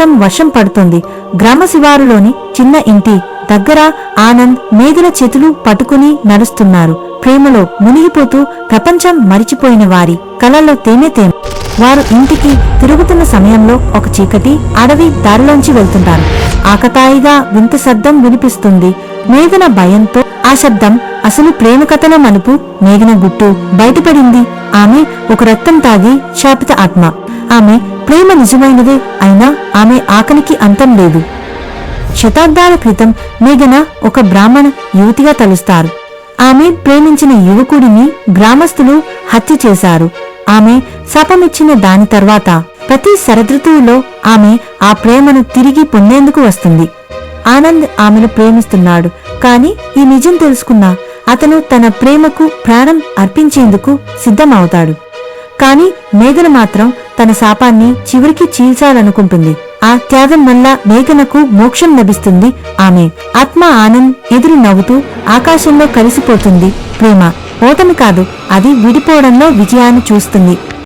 సాయంత్రం వర్షం పడుతుంది. గ్రామ శివారులోని చిన్న ఇంటి దగ్గర ఆనంద్ మేఘన చేతులు పట్టుకుని నడుస్తున్నారు. ప్రేమలో మునిగిపోతూ ప్రపంచం మరిచిపోయిన వారి కలలో తేనె తేమ. వారు ఇంటికి తిరుగుతున్న సమయంలో ఒక చీకటి అడవి దారిలోంచి వెళ్తుంటారు. ఆకతాయిగా వింత శబ్దం వినిపిస్తుంది. మేఘన భయంతో ఆ శబ్దం అసలు ప్రేమ కథల మలుపు మేఘన గుట్టు బయటపడింది. ఆమె ఒక రక్తం తాగి శాపిత ఆత్మ. ఆమె ప్రేమ నిజమైనదే అయినా ఆమె ఆకలికి అంతం లేదు. శతాబ్దాల క్రితం మేఘన ఒక బ్రాహ్మణ యువతిగా తలుస్తారు. ఆమె ప్రేమించిన యువకుడిని గ్రామస్తులు హత్య చేశారు. ఆమె శాపమిచ్చిన దాని తర్వాత ప్రతి శరదృతువులో ఆమె ఆ ప్రేమను తిరిగి పొందేందుకు వస్తుంది. ఆనంద్ ఆమెను ప్రేమిస్తున్నాడు. కాని ఈ నిజం తెలుసుకున్న అతను తన ప్రేమకు ప్రాణం అర్పించేందుకు సిద్ధమవుతాడు. కానీ మేఘన మాత్రం తన శాపాన్ని చివరికి చీల్చాలనుకుంటుంది. ఆ త్యాగం వల్ల మేఘనకు మోక్షం లభిస్తుంది ఆమె. ఆత్మ ఆనంద్ ఎదురు నవ్వుతూ ఆకాశంలో కలిసిపోతుంది ప్రేమ. ఓటమి కాదు అది విడిపోవడంలో విజయాన్ని చూస్తుంది.